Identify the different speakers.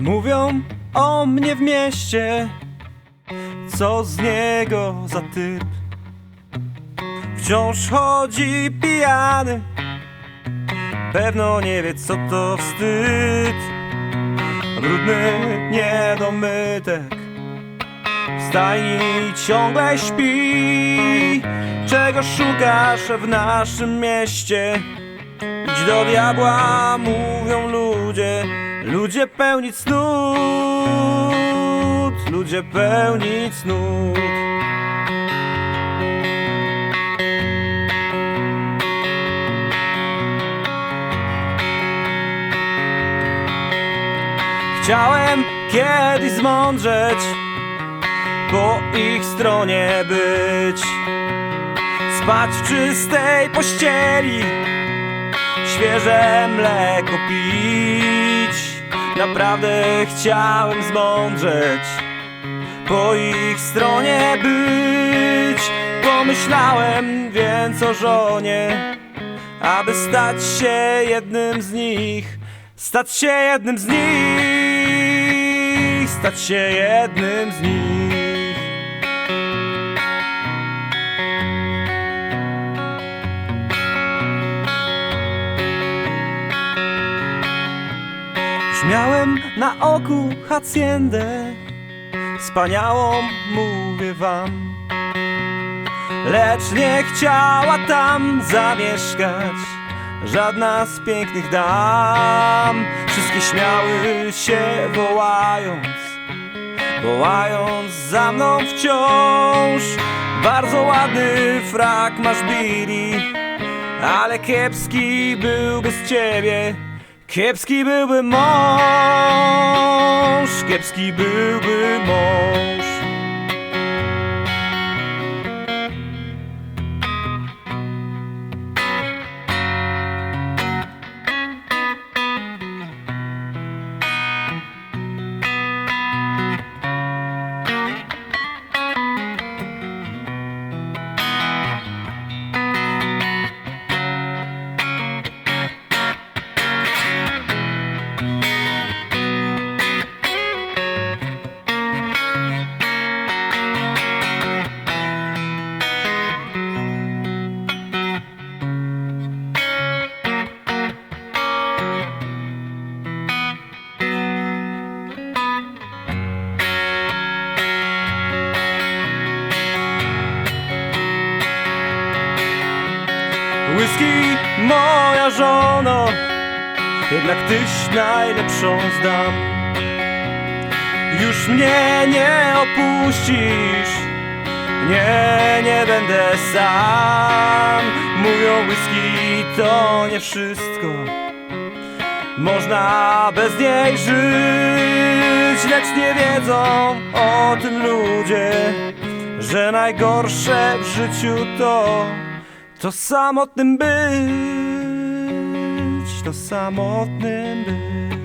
Speaker 1: Mówią o mnie w mieście, co z niego za typ. Wciąż chodzi pijany, pewno nie wie co to wstyd. Brudny niedomytek, w stajni ciągle śpi. Czego szukasz w naszym mieście? Idź do diabła, mówią ludzie Ludzie pełni cnót Ludzie pełni cnót. Chciałem kiedyś zmądrzeć Po ich stronie być. Spać w czystej pościeli świeże mleko pić. Naprawdę chciałem zmądrzeć, po ich stronie być. Pomyślałem więc o żonie, aby stać się jednym z nich. Stać się jednym z nich, stać się jednym z nich. Już miałem na oku haciendę. Wspaniałą, mówię wam. Lecz nie chciała tam zamieszkać Żadna z pięknych dam. Wszystkie śmiały się wołając Wołając za mną wciąż. Bardzo ładny frak masz Billy Ale kiepski był bez ciebie Kiepski byłby mąż, kiepski byłby mąż. Whisky, moja żono, jednak tyś najlepszą zdam. Już mnie nie opuścisz, nie, nie będę sam. Mówią whisky to nie wszystko, można bez niej żyć, lecz nie wiedzą o tym ludzie, że najgorsze w życiu to to samotnym być, to samotnym być.